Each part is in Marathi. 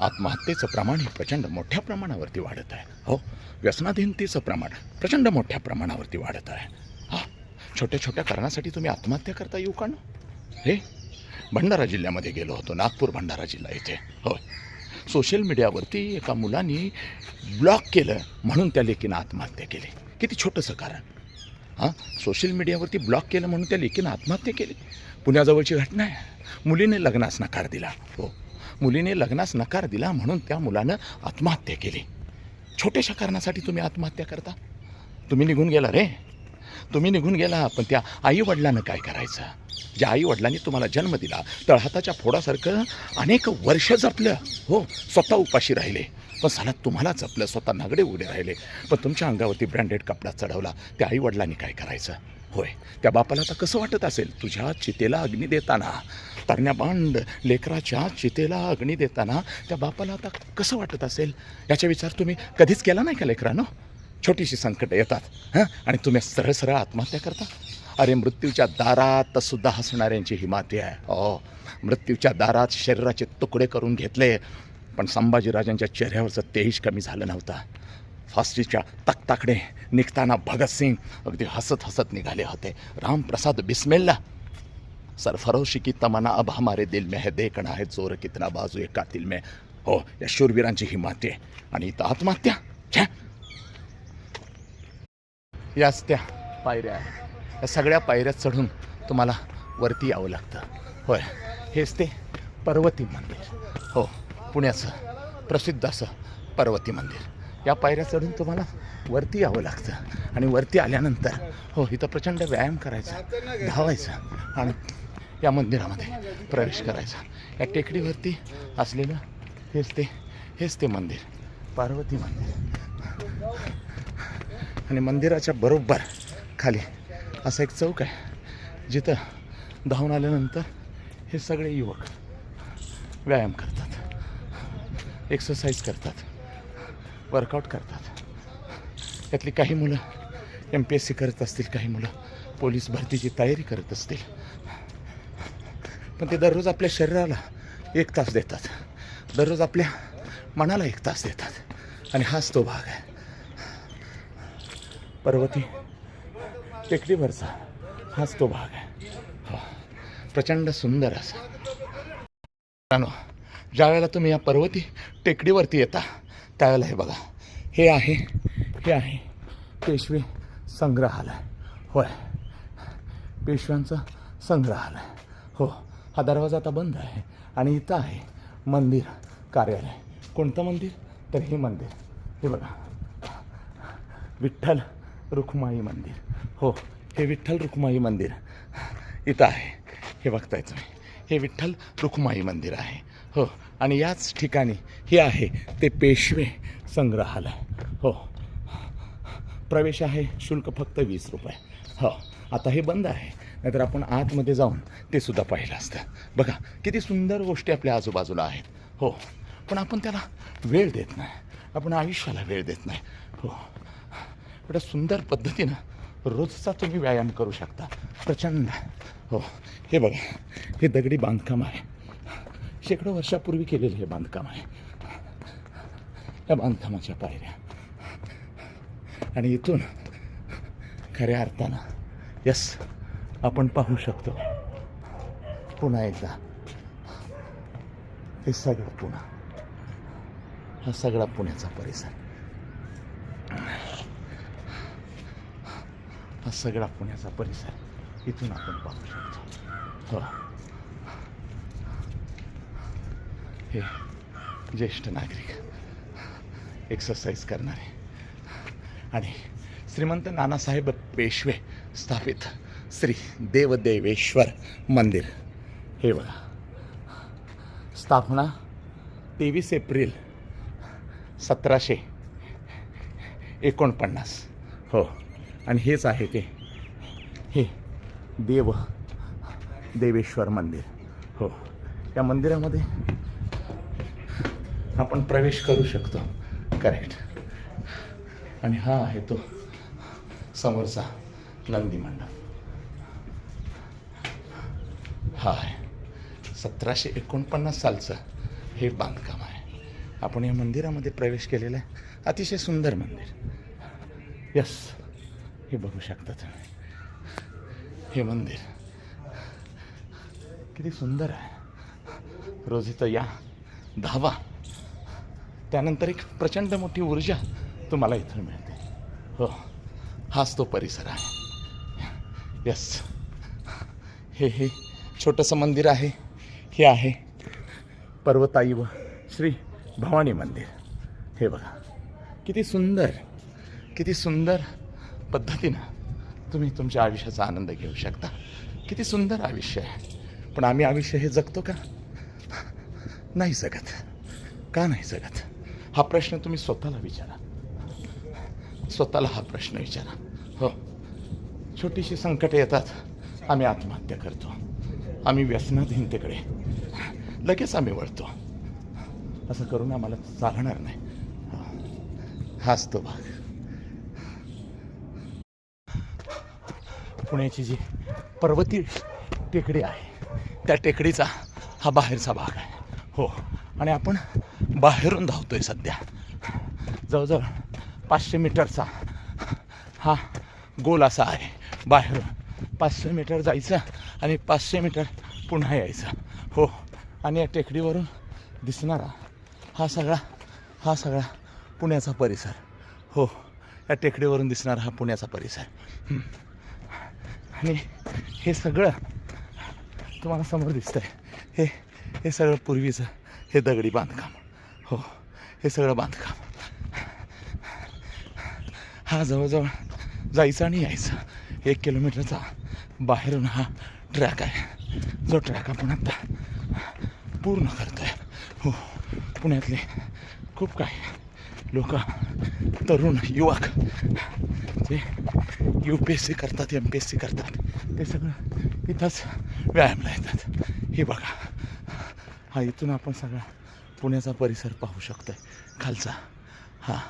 आत्महत्येचं प्रमाण हे प्रचंड मोठ्या प्रमाणावरती वाढत आहे. हो व्यसनाधीनतेचं प्रमाण प्रचंड मोठ्या प्रमाणावरती वाढत आहे. हा छोट्या छोट्या कारणासाठी तुम्ही आत्महत्या करता येऊ का ना? हे भंडारा जिल्ह्यामध्ये गेलो होतो नागपूर भंडारा जिल्हा इथे. होय. सोशल मीडियावरती एका मुलांनी ब्लॉक केलं म्हणून त्या लेकीनं आत्महत्या केली. किती छोटंसं कारण. हां सोशल मीडियावरती ब्लॉक केलं म्हणून त्या लेकीनं आत्महत्या केली. पुण्याजवळची घटना आहे. मुलीने लग्नास नकार दिला. हो. मुलीने लग्नास नकार दिला म्हणून त्या मुलानं आत्महत्या केली. छोट्याशा कारणासाठी तुम्ही आत्महत्या करता? तुम्ही निघून गेला रे. तुम्ही निघून गेला पण त्या आईवडिलानं काय करायचं? ज्या आईवडिलांनी तुम्हाला जन्म दिला तळहाताच्या फोडासारखं अनेक वर्ष जपलं. हो स्वतः उपाशी राहिले. पण साला तुम्हाला जपलं स्वतः नागडे उघडे राहिले. पण तुमच्या अंगावरती ब्रँडेड कपडा चढवला. त्या आईवडिलांनी काय करायचं? होय. त्या बापाला आता कसं वाटत असेल? तुझ्या चितेला अग्नी देताना तरण्या बांड लेकराच्या चितेला अग्नी देताना त्या बापाला आता कसं वाटत असेल? याचा विचार तुम्ही कधीच केला नाही का लेकरानं? छोटीशी संकटं येतात हां? आणि तुम्ही सरळ सरळ आत्महत्या करता? अरे मृत्यूच्या दारात सुद्धा हसणाऱ्यांची ही माती आहे. हो. मृत्यूच्या दारात शरीराचे तुकडे करून घेतले पण संभाजीराजांच्या चेहऱ्यावरचं तेज कमी झालं नव्हतं. फास्टीच्या तकताकडे निघताना भगतसिंग अगदी हसत हसत निघाले होते. रामप्रसाद बिस्मिल्ला. सरफरोशी की तमना अब हमारे दिल में है देखना है जोर कितना बाजू एक कातिल में. हो या शूरवीरांची ही माती आणि इथं आत्महत्या. छ्या. याच त्या पायऱ्या या सगळ्या पायऱ्या चढून तुम्हाला वरती यावं लागतं. होय हेच ते पर्वती मंदिर. हो पुण्याचं प्रसिद्ध असं पर्वती मंदिर. या पायऱ्या चढून तुम्हाला वरती यावं लागतं. आणि वरती आल्यानंतर हो इथं प्रचंड व्यायाम करायचा धावायचा आणि या मंदिरामध्ये प्रवेश करायचा. या टेकडीवरती असलेलं हेच ते हेच ते मंदिर पार्वती मंदिर. आणि मंदिराच्या बरोबर खाली असा एक चौक आहे जिथं धावून आल्यानंतर हे सगळे युवक व्यायाम करतात एक्सरसाइज करतात. वर्कआउट करतात. त्यातली काही मुलं एम पी एस सी करत असतील काही मुलं पोलीस भरतीची तयारी करत असतील. पण ते दररोज आपल्या शरीराला एक तास देतात. दररोज आपल्या मनाला एक तास देतात. आणि हाच तो भाग आहे. पर्वती टेकडीवरचा हाच तो भाग आहे. हो. प्रचंड सुंदर असा. मित्रांनो ज्या वेळेला तुम्ही या पर्वती टेकडीवरती येता त्यावेळेला हे बघा. हे आहे हे आहे पेशवे संग्रहालय. होय. पेशव्यांचं संग्रहालय. हो हा दरवाजा आता बंद आहे आणि इथं आहे मंदिर कार्यालय. कोणतं मंदिर? तर हे मंदिर. हे बघा. विठ्ठल रुक्माई मंदिर. हो हे विठ्ठल रुक्माई मंदिर इथं आहे. हे बघतायचं हे विठ्ठल रुक्माई मंदिर आहे. हो आणि याच ठिकाणी हे आहे ते पेशवे संग्रहालय. हो. प्रवेश आहे शुल्क फक्त वीस रुपये. हो. आता हे बंद आहे. नाहीतर आपण आतमध्ये जाऊन ते सुद्धा पाहिलं असतं. बघा किती सुंदर गोष्टी आपल्या आजूबाजूला आहेत. हो. पण आपण त्याला वेळ देत नाही. आपण आयुष्याला वेळ देत नाही. हो. एवढ्या सुंदर पद्धतीनं रोजचा तुम्ही व्यायाम करू शकता. प्रचंड. हो. हे बघा हे दगडी बांधकाम आहे. शेकडो वर्षापूर्वी केलेलं हे बांधकाम आहे. या बांधकामाच्या पायऱ्या. आणि इथून खऱ्या अर्थानं यस आपण पाहू शकतो. पुन्हा एकदा. हे सगळं पुणा. हा सगळा पुण्याचा परिसर. हा सगळा पुण्याचा परिसर. इथून आपण पाहू शकतो. हो हे ज्येष्ठ नागरिक. एक्सरसाइज करणारे. आणि श्रीमंत नानासाहेब पेशवे स्थापित श्री देवदेवेश्वर मंदिर. हे बघा. स्थापना तेवीस एप्रिल सतराशे एकोणपन्नास. हो आणि हेच आहे ते. हे देव देवेश्वर मंदिर. हो या मंदिरामध्ये आपण प्रवेश करू शकतो. करेक्ट आणि हा आहे तो समोरचा नंदी मंडप. हा आहे. सतराशे एकोणपन्नास सालचं हे बांधकाम आहे. आपण या मंदिरामध्ये प्रवेश केलेला आहे. अतिशय सुंदर मंदिर. यस हे बघू शकता तुम्ही. हे मंदिर. किती सुंदर आहे. रोज इथं या धावा त्यानंतर एक प्रचंड मोठी ऊर्जा तुम्हाला इथून मिळते. हो हाच तो परिसर आहे. यस हे हे छोटंसं मंदिर आहे. हे आहे पर्वताई व श्री भवानी मंदिर. हे बघा. किती सुंदर किती सुंदर पद्धतीनं तुम्ही तुमच्या आयुष्याचा आनंद घेऊ शकता. किती सुंदर आयुष्य आहे. पण आम्ही आयुष्य हे जगतो का? नाही जगत. का नाही जगत? हा प्रश्न तुम्ही स्वतःला विचारा. स्वतःला हा प्रश्न विचारा. हो. छोटीशी संकटे येतात. आम्ही आत्महत्या करतो. आम्ही व्यसनाधीनतेकडे. लगेच आम्ही वळतो. असं करून आम्हाला चालणार नाही. हा. हाच तो भाग. पुण्याची जी पर्वती टेकडी आहे त्या टेकडीचा हा बाहेरचा भाग आहे. हो. आणि आपण बाहेरून धावतो आहे सध्या. जवळजवळ पाचशे मीटरचा हा गोल असा आहे. बाहेरून पाचशे मीटर जायचं आणि पाचशे मीटर पुन्हा यायचं. हो आणि या टेकडीवरून दिसणारा हा सगळा हा सगळा पुण्याचा परिसर. हो या टेकडीवरून दिसणारा हा पुण्याचा परिसर. आणि हे सगळं तुम्हाला समोर दिसतंय. हे हे सगळं पूर्वीचं हे दगडी बांधकाम. हो हे सगळं बांधकाम. हा जवळजवळ जायचा आणि यायचा. एक किलोमीटरचा बाहेरून हा ट्रॅक आहे. जो ट्रॅक आपण आता पूर्ण करतोय. हो पुण्यातले खूप काही लोक तरुण युवक जे यू पी एस सी करतात एम पी एस सी करतात ते सगळं इथंच व्यायामला येतात. हे बघा. हा इथून आपण सगळा पुण्याचा परिसर पाहू शकतोय. खालचा. हा.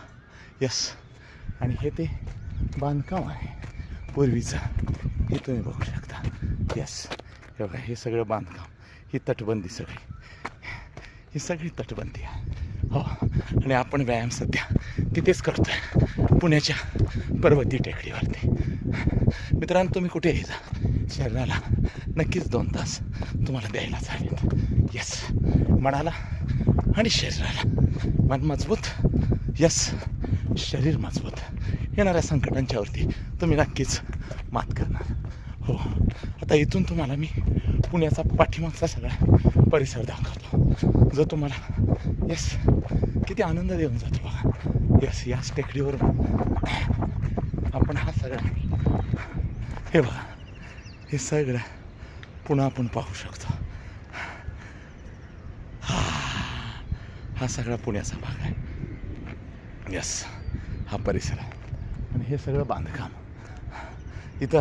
यस आणि हे ते बांधकाम आहे. पूर्वीचं. हे तुम्ही बघू शकता. यस हे बघा हे सगळं बांधकाम. ही तटबंदी सगळी. ही सगळी तटबंदी आहे. हो. आणि आपण व्यायाम सध्या तिथेच करतोय. पुण्याच्या पर्वती टेकडीवरती. मित्रांनो तुम्ही कुठेही जा शरीराला नक्कीच दोन तास तुम्हाला द्यायलाच हवेत. येस मनाला आणि शरीराला. मन मजबूत. यस शरीर मजबूत. येणाऱ्या संकटांच्यावरती तुम्ही नक्कीच मात करणार. हो. आता इथून तुम्हाला मी पुण्याचा पाठीमागचा सगळा परिसर दाखवतो. जो तुम्हाला यस किती आनंद देऊन जातो बघा. यस याच टेकडीवरून. आपण हा सगळा हे बघा. हे सगळं पुन्हा आपण पाहू शकतो हा हा सगळा पुण्याचा भाग आहे. यस हा परिसर आहे. आणि हे सगळं बांधकाम. इथं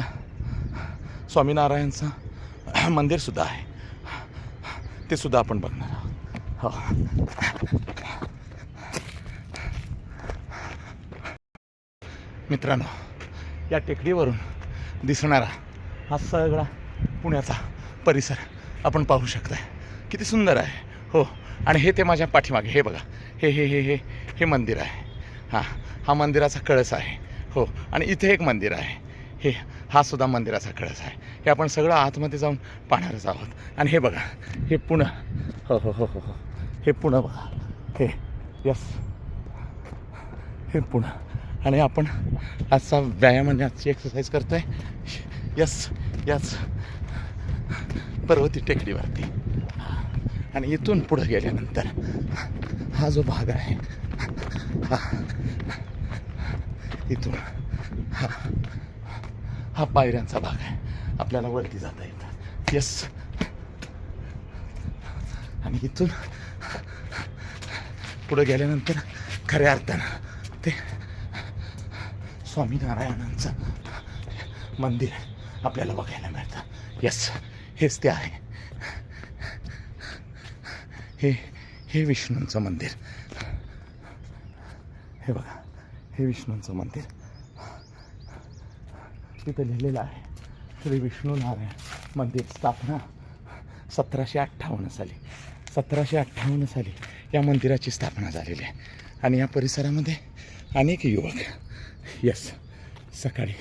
स्वामीनारायणचं मंदिरसुद्धा आहे. ते सुद्धा आपण बघणार आहोत. हो. मित्रांनो या टेकडीवरून दिसणारा हा सगळा पुण्याचा परिसर आपण पाहू शकताय. किती सुंदर आहे. हो आणि हे ते माझ्या पाठीमागे. हे बघा. हे हे हे हे हे मंदिर आहे. हां हा मंदिराचा कळस आहे. हो आणि इथे एक मंदिर आहे. हे हा सुद्धा मंदिराचा कळस आहे. हे आपण सगळं आतमध्ये जाऊन पाहणारच आहोत. आणि हे बघा हे पुणं. हो हो हो हो हो. हे पुणं बघा. हे यस. हे पुणं. आणि आपण आजचा व्यायाम आणि आजची एक्सरसाइज करतोय. Yes yes. पर्वती टेकडीवरती आणि इथून पुढं गेल्यानंतर हा जो भाग आहे हा इथून हा हा पायऱ्यांचा भाग आहे. आपल्याला वरती जाता येतं. येस आणि इथून पुढं गेल्यानंतर खऱ्या अर्थानं ते स्वामीनारायणांचं मंदिर आपल्याला बघायला मिळतं. येस हेच ते आहे. हे हे विष्णूंचं मंदिर. हे बघा हे विष्णूंचं मंदिर. तिथं लिहिलेलं आहे श्री विष्णू नारायण मंदिर स्थापना सतराशे अठ्ठावन्न साली. सतराशे अठ्ठावन्न साली या मंदिराची स्थापना झालेली आहे. आणि या परिसरामध्ये अनेक युवक यस सकाळी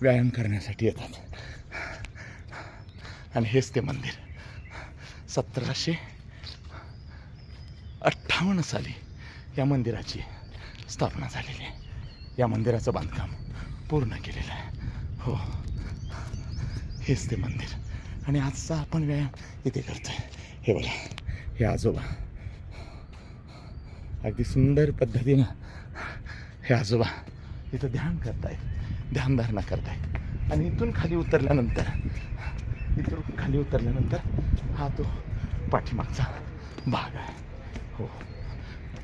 व्यायाम करण्यासाठी येतात. आणि हेच ते मंदिर. सतराशे अठ्ठावन्न साली या मंदिराची स्थापना झालेली आहे. या मंदिराचं बांधकाम पूर्ण केलेलं आहे. हो. हेच ते मंदिर. आणि आजचा आपण व्यायाम इथे करतो आहे हे बघा हे आजोबा. अगदी सुंदर पद्धतीनं हे आजोबा इथं ध्यान करतायत. ध्यानधारणा करतायत. आणि इथून खाली उतरल्यानंतर इथून खाली उतरल्यानंतर हा तो पाठीमागचा भाग आहे. हो.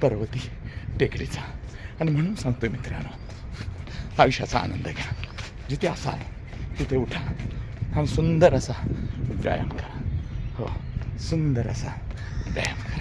पर्वती टेकडीचा. आणि म्हणून सांगतोय मित्रांनो आयुष्याचा आनंद घ्या. जिथे असाल तिथे उठा. आणि सुंदर असा व्यायाम करा. हो. सुंदर असा व्यायाम